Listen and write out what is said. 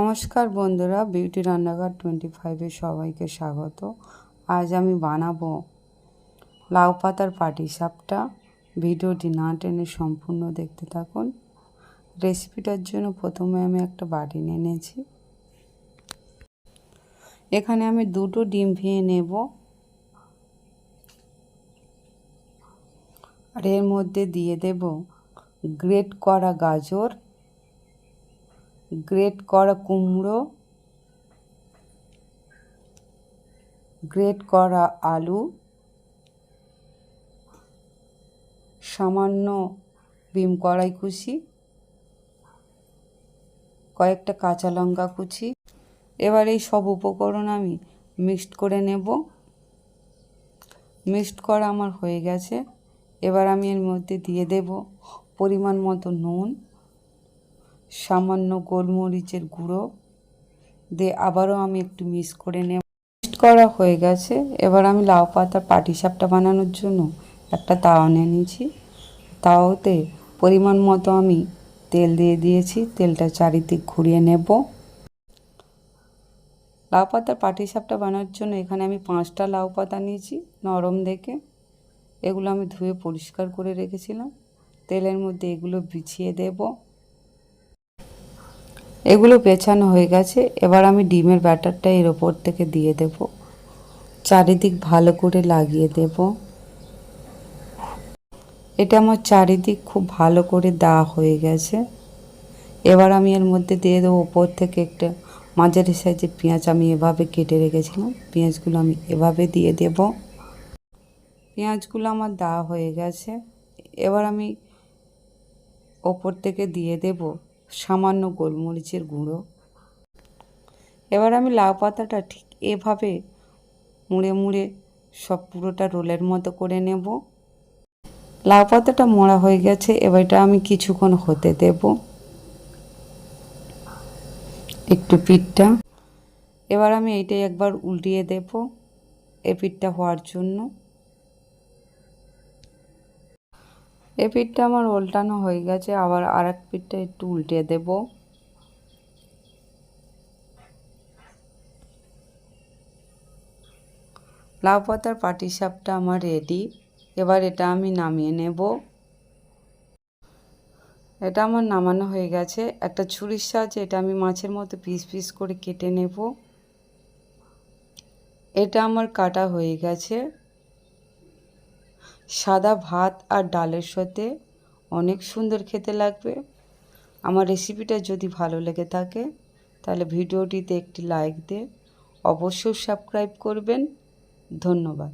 নমস্কার বন্ধুরা, বিউটি রান্নাঘর টোয়েন্টি ফাইভে সবাইকে স্বাগত। আজ আমি বানাবো লাউ পাতার পাটি সাপটা ভিডিওটি না টেনে সম্পূর্ণ দেখতে থাকুন। রেসিপিটার জন্য প্রথমে আমি একটা বাটি নিয়ে নিয়েছি। এখানে আমি দুটো ডিম ভেঙে নেব। আর এর মধ্যে দিয়ে দেব গ্রেট করা গাজর। গ্রেট করা কুমড়ো, গ্রেট করা আলু, সামান্য বিম কড়াই কুচি, কয়েকটা কাঁচা লঙ্কা কুচি। এবার এই সব উপকরণ আমি মিক্সড করে নেব। মিক্সড করা আমার হয়ে গেছে। এবার আমি এর মধ্যে দিয়ে দেব পরিমাণ মতো নুন। সামান্য গোলমরিচের গুঁড়ো। দিয়ে আবারও আমি একটু মিক্স করে নেব। মিক্সড করা হয়ে গেছে। এবার আমি লাউ পাতার পাটিসাপটা বানানোর জন্য একটা তাওয়া নিয়ে নিয়েছি। তাওতে পরিমাণ মতো আমি তেল দিয়ে দিয়েছি। তেলটা চারিদিক ঘুরিয়ে নেব। লাউ পাতার পাটিসাপটা বানানোর জন্য এখানে আমি পাঁচটা লাউ পাতা নিয়েছি নরম দেখে। এগুলো আমি ধুয়ে পরিষ্কার করে রেখেছিলাম। তেলের মধ্যে এগুলো বিছিয়ে দেবো। এগুলো পেছানো হয়ে গেছে। এবার আমি ডিমের ব্যাটারটা এর ওপর থেকে দিয়ে দেব। চারিদিক ভালো করে লাগিয়ে দেব। এটা আমার চারিদিক খুব ভালো করে দেওয়া হয়ে গেছে। এবার আমি এর মধ্যে দিয়ে দেবো ওপর থেকে একটা মাঝারি সাইজের পেঁয়াজ। আমি এভাবে কেটে রেখেছিলাম। পেঁয়াজগুলো আমি এভাবে দিয়ে দেব। পেঁয়াজগুলো আমার দেওয়া হয়ে গেছে। এবার আমি ওপর থেকে দিয়ে দেব সামান্য গোলমরিচের গুঁড়ো। এবার আমি লাউ পাতাটা ঠিক এভাবে মুড়ে মুড়ে সব পুরোটা রোলের মতো করে নেব। লাউ পাতাটা মোড়া হয়ে গেছে, এবার এটা আমি কিছুক্ষণ হতে দেব। একটু পিঠটা। এবার আমি এইটাই একবার উল্টিয়ে দেব এ পিঠটা হওয়ার জন্য। এ পিঠটা আমার উল্টানো হয়ে গেছে, আবার আর এক পিঠটা একটু উল্টে দেব। লাউ পাতার পাটিসাপটা আমার রেডি এবার এটা আমি নামিয়ে নেব। এটা আমার নামানো হয়ে গেছে, একটা ছুরির সাহায্যে এটা আমি মাছের মতো পিস পিস করে কেটে নেব। এটা আমার কাটা হয়ে গেছে। সাদা ভাত আর ডালের সাথে অনেক সুন্দর খেতে লাগবে। আমার রেসিপিটা যদি ভালো লেগে থাকে, তাহলে ভিডিওটিতে একটি লাইক দিয়ে অবশ্যই সাবস্ক্রাইব করবেন। ধন্যবাদ।